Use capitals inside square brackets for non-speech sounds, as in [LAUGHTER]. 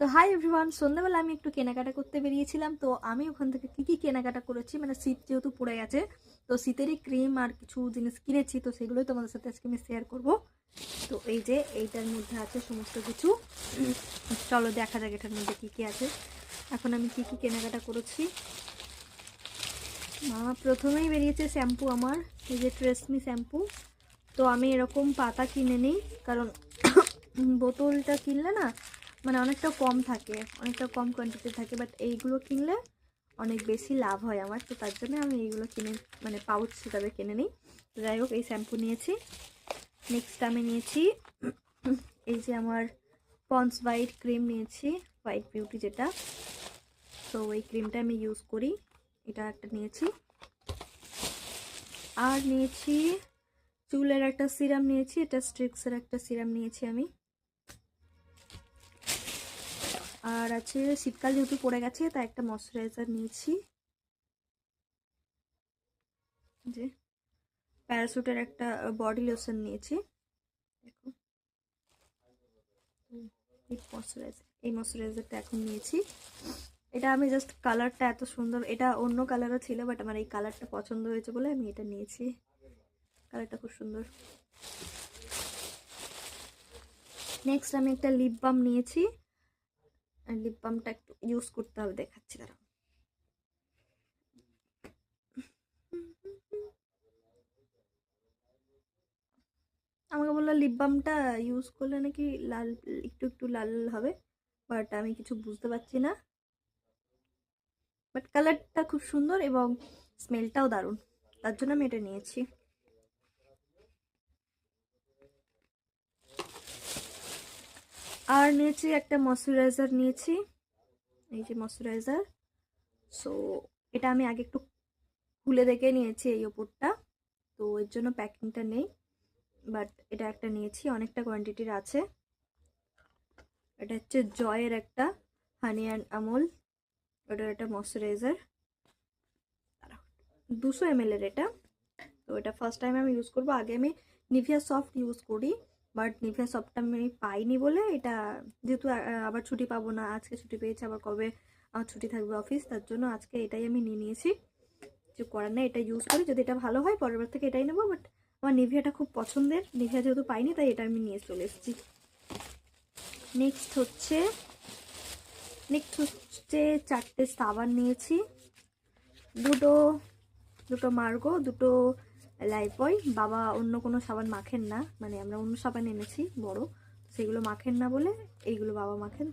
তো hi everyone সন্ধ্যাবেলা আমি একটু কেনাকাটা করতে বেরিয়েছিলাম, তো আমি ওখান থেকে কী কী কেনাকাটা করেছি মানে শীত যেহেতু পড়ে গেছে, তো শীতেরই ক্রিম আর কিছু জিনিস কিনেছি, তো সেগুলোই তোমাদের সাথে আজকে আমি শেয়ার করব। তো এই যে এইটার মধ্যে আছে সমস্ত কিছু। চলো দেখা যাক এটার মধ্যে কী কী আছে। এখন আমি কী কী কেনাকাটা করেছি। মা প্রথমেই বেরিয়েছে শ্যাম্পু আমার, এই যে ট্রেসমি শ্যাম্পু। তো আমি এরকম পাতা কিনে নিই, কারণ [COUGHS] বোতলটা কিনলে না মানে অনেকটা কম থাকে, অনেকটা কম কোয়ান্টিটি থাকে বাট এইগুলো কিনলে অনেক বেশি লাভ হয় আমার। তো তার জন্য আমি এইগুলো কিনে মানে পাউচ হিসাবে কিনে নিই। যাই হোক, এই শ্যাম্পু নিয়েছি। নেক্সট আমি নিয়েছি, এই যে আমার পন্স হোয়াইট ক্রিম নিয়েছি হোয়াইট বিউটি যেটা। তো এই ক্রিমটা আমি ইউজ করি, এটা একটা নিয়েছি। আর নিয়েছি, চুলের একটা সিরাম নিয়েছি, এটা স্ট্রিক্সের একটা সিরাম নিয়েছি আমি। আর আছে শীতকাল যেহেতু পড়ে গেছে, তাই একটা ময়শ্চারাইজার নিয়েছি। যে প্যারাসুটের একটা বডি লোশন নিয়েছি। এই ময়শ্চারাইজারটা এখন নিয়েছি। এটা আমি জাস্ট কালারটা এত সুন্দর, এটা অন্য কালারও ছিল বাট আমার এই কালারটা পছন্দ হয়েছে বলে আমি এটা নিয়েছি। কালারটা খুব সুন্দর। নেক্সট আমি একটা লিপ বাম নিয়েছি। লিপ বামটা একটু ইউজ করতে হবে, দেখাচ্ছি তারা আমাকে বলল লিপ বামটা ইউজ করলে নাকি লাল, একটু একটু লাল লাল হবে বাট আমি কিছু বুঝতে পারছি না। বাট কালারটা খুব সুন্দর এবং স্মেলটাও দারুণ, তার জন্য আমি এটা নিয়েছি। আর নিয়েছি একটা ময়শ্চারাইজার নিয়েছি। এই যে ময়শ্চারাইজার সো এটা আমি আগে একটু খুলে দেখে নিয়েছি এই ওপরটা। তো এর জন্য প্যাকিংটা নেই। বাট এটা একটা নিয়েছি, অনেকটা কোয়ান্টিটির আছে। এটা হচ্ছে জয়ের একটা হানি অ্যান্ড আমল ওটার একটা ময়শ্চারাইজার দুশো এম এর এটা। তো এটা ফার্স্ট টাইম আমি ইউজ করব। আগে আমি নিভিয়া সফট ইউজ করি। বাট নিভিয়া সফটটা আমি পাইনি বলে এটা যেহেতু আবার ছুটি পাবো না, আজকে ছুটি পেয়েছি, আবার কবে আমার ছুটি থাকবে অফিস তার জন্য আজকে এটাই আমি নিয়ে নিয়েছি। যে করার নেই, এটা ইউজ করি, যদি এটা ভালো হয়, পরের থেকে এটাই নেব বাট আমার নিভিয়াটা খুব পছন্দের। নিভিয়া যেহেতু পাইনি, তাই এটা আমি নিয়ে চলে এসেছি। নেক্সট হচ্ছে নেক্সট হচ্ছে চারটে সাবান নিয়েছি। দুটো দুটো মার্গো, দুটো লাইফবয় বাবা অন্য কোনো সাবান মাখেন না। মানে আমরা অন্য সাবান এনেছি, বড়। সেগুলো মাখেন না বলে এইগুলো বাবা মাখেন